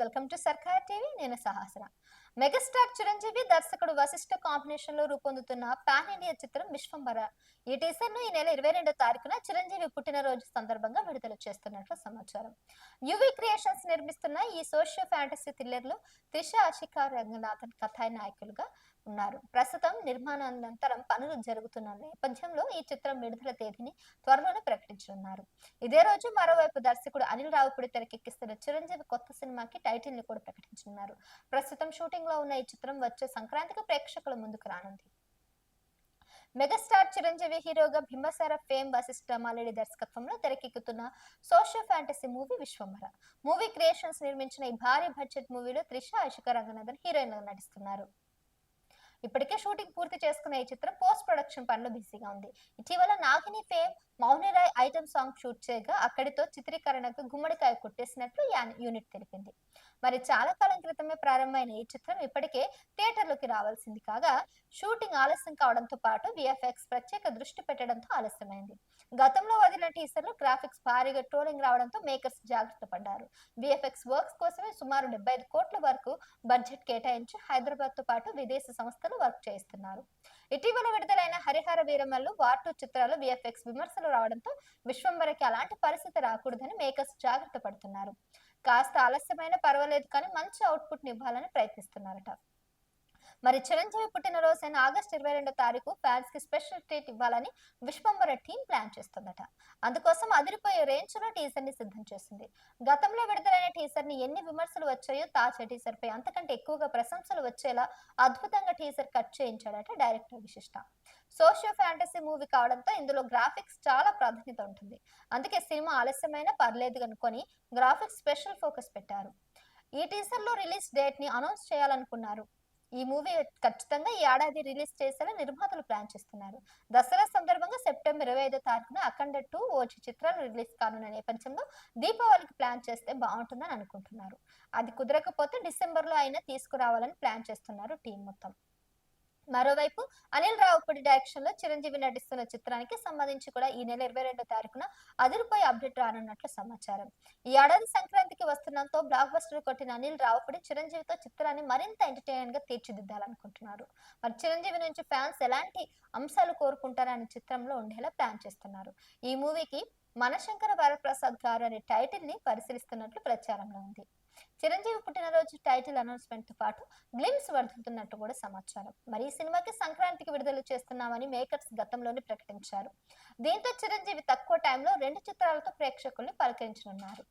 Welcome to సర్కార్ TV నేను సహాసన. Megastar Chiranjeevi దర్శకుడు వశిష్ఠ కాంబినేషన్లో రూపొందుతున్న పాన్ ఇండియా చిత్రం విశ్వంబర ఈ టీజర్ను ఈ నెల ఇరవై రెండో తారీఖున చిరంజీవి పుట్టినరోజు సందర్భంగా విడుదల చేస్తున్నట్లు సమాచారం. యువి క్రియేషన్స్ నిర్మిస్తున్న ఈ సోషియో ఫ్యాంటసీ థ్రిల్లర్లో త్రిష అశికా రంగనాథన్ కథానాయకులుగా ఉన్నారు ప్రస్తుతం నిర్మాణానంతరం పనులు జరుగుతున్న నేపథ్యంలో ఈ చిత్రం విడుదల తేదీని త్వరలోనే ప్రకటించనున్నారు. ఇదే రోజు మరోవైపు దర్శకుడు అనిల్ రావుపూడి తెరకెక్కిస్తున్న చిరంజీవి కొత్త సినిమాకి టైటిల్ని కూడా ప్రకటించనున్నారు. ప్రస్తుతం షూటింగ్లో ఉన్న ఈ చిత్రం వచ్చే సంక్రాంతికి ప్రేక్షకుల ముందుకు రానుంది. మెగాస్టార్ చిరంజీవి హీరోగా భీమసార ఫేమ్ వశిష్ఠ మాలేడి దర్శకత్వంలో తెరకెక్కుతున్న social fantasy movie Vishwambhara movie Creations నిర్మించిన ఈ భారీ బడ్జెట్ మూవీలో త్రిష ఐషిక రంగనాథన్ హీరోయిన్గా నటిస్తున్నారు. ఇప్పటికే షూటింగ్ పూర్తి చేసుకున్న ఈ చిత్రం పోస్ట్ ప్రొడక్షన్ పనులు బిజీగా ఉంది. ఇటీవల Naagin fame Mouni Roy item song shoot చేయగా అక్కడితో చిత్రీకరణకు గుమ్మడికాయ కొట్టేసినట్లు యూనిట్ తెలిపింది. మరి చాలా కాలం క్రితమే ప్రారంభమైన ఈ చిత్రం ఇప్పటికే థియేటర్లోకి రావాల్సింది కాగా షూటింగ్ ఆలస్యం కావడంతో పాటు విఎఫ్ఎక్స్ ప్రత్యేక దృష్టి పెట్టడంతో ఆలస్యమైంది. గతంలో వదిలిన టీసర్లు గ్రాఫిక్స్ భారీగా ట్రోలింగ్ రావడంతో మేకర్స్ జాగ్రత్త పడ్డారు. విఎఫ్ఎక్స్ వర్క్స్ కోసమే సుమారు డెబ్బై ఐదు కోట్ల వరకు బడ్జెట్ కేటాయించి హైదరాబాద్తో పాటు విదేశీ సంస్థలు వర్క్ చేస్తున్నారు ఇటీవల విడుదలైన హరిహర వీరమల్లు వార్ టూ చిత్రాలు విఎఫ్ఎక్స్ విమర్శలు రావడంతో విశ్వంబరకి అలాంటి పరిస్థితి రాకూడదని మేకర్స్ జాగ్రత్త పడుతున్నారు. కాస్త ఆలస్యమైన పర్వాలేదు కానీ మంచి అవుట్పుట్ ఇవ్వాలని ప్రయత్నిస్తున్నారట. మరి చిరంజీవి పుట్టినరోజు అయిన ఆగస్ట్ ఇరవై రెండో తారీఖు ఫ్యాన్స్కి స్పెషల్ ట్రీట్ ఇవ్వాలని విశ్వంబర టీం ప్లాన్ చేస్తుందట. అందుకోసం అదిరిపోయే రేంజ్లో టీజర్ని సిద్ధం చేసింది. గతంలో విడుదలైన టీజర్ని ఎన్ని విమర్శలు వచ్చాయో తాజా టీజర్ పై అంతకంటే ఎక్కువగా ప్రశంసలు వచ్చేలా అద్భుతంగా teaser cut చేయించాడట director Vasishta. Socio fantasy movie కావడంతో ఇందులో గ్రాఫిక్స్ చాలా ప్రాధాన్యత ఉంటుంది. అందుకే సినిమా ఆలస్యమైనా పర్లేదు అనుకొని గ్రాఫిక్స్ స్పెషల్ ఫోకస్ పెట్టారు. ఈ టీజర్లో రిలీజ్ డేట్ని అనౌన్స్ చేయాలనుకున్నారు. ఈ మూవీ ఖచ్చితంగా ఈ ఏడాది రిలీజ్ చేసేలా నిర్మాతలు ప్లాన్ చేస్తున్నారు. దసరా సందర్భంగా సెప్టెంబర్ ఇరవై ఐదో తారీఖున అఖండ టూ ఓజీ చిత్రాలు రిలీజ్ కానున్న నేపథ్యంలో దీపావళికి ప్లాన్ చేస్తే బాగుంటుందని అనుకుంటున్నారు. అది కుదరకపోతే డిసెంబర్లో అయినా తీసుకురావాలని ప్లాన్ చేస్తున్నారు టీం మొత్తం. మరోవైపు అనిల్ రావుపూడి డైరెక్షన్లో చిరంజీవి నటిస్తున్న చిత్రానికి సంబంధించి కూడా ఈ నెల ఇరవై రెండో తారీఖున అదిరిపోయి అప్డేట్ రానున్నట్లు సమాచారం. ఈ ఏడాది సంక్రాంతికి వస్తున్నంతో బ్లాక్ బస్టర్ కొట్టిన అనిల్ రావుపూడి చిరంజీవితో చిత్రాన్ని మరింత ఎంటర్టైన్గా తీర్చిదిద్దాలనుకుంటున్నారు. మరి చిరంజీవి నుంచి ఫ్యాన్స్ ఎలాంటి అంశాలు కోరుకుంటారనే చిత్రంలో ఉండేలా ప్లాన్ చేస్తున్నారు. ఈ మూవీకి మనశంకర వరప్రసాద్ గారు అనే టైటిల్ని పరిశీలిస్తున్నట్లు ప్రచారంలో ఉంది. చిరంజీవి పుట్టినరోజు టైటిల్ అనౌన్స్మెంట్తో పాటు గ్లిమ్స్ వర్ధుతున్నట్టు కూడా సమాచారం. మరి ఈ సినిమాకి సంక్రాంతికి విడుదల చేస్తున్నామని మేకర్స్ గతంలోనే ప్రకటించారు. దీంతో చిరంజీవి తక్కువ టైంలో రెండు చిత్రాలతో ప్రేక్షకుల్ని పలకరించనున్నారు.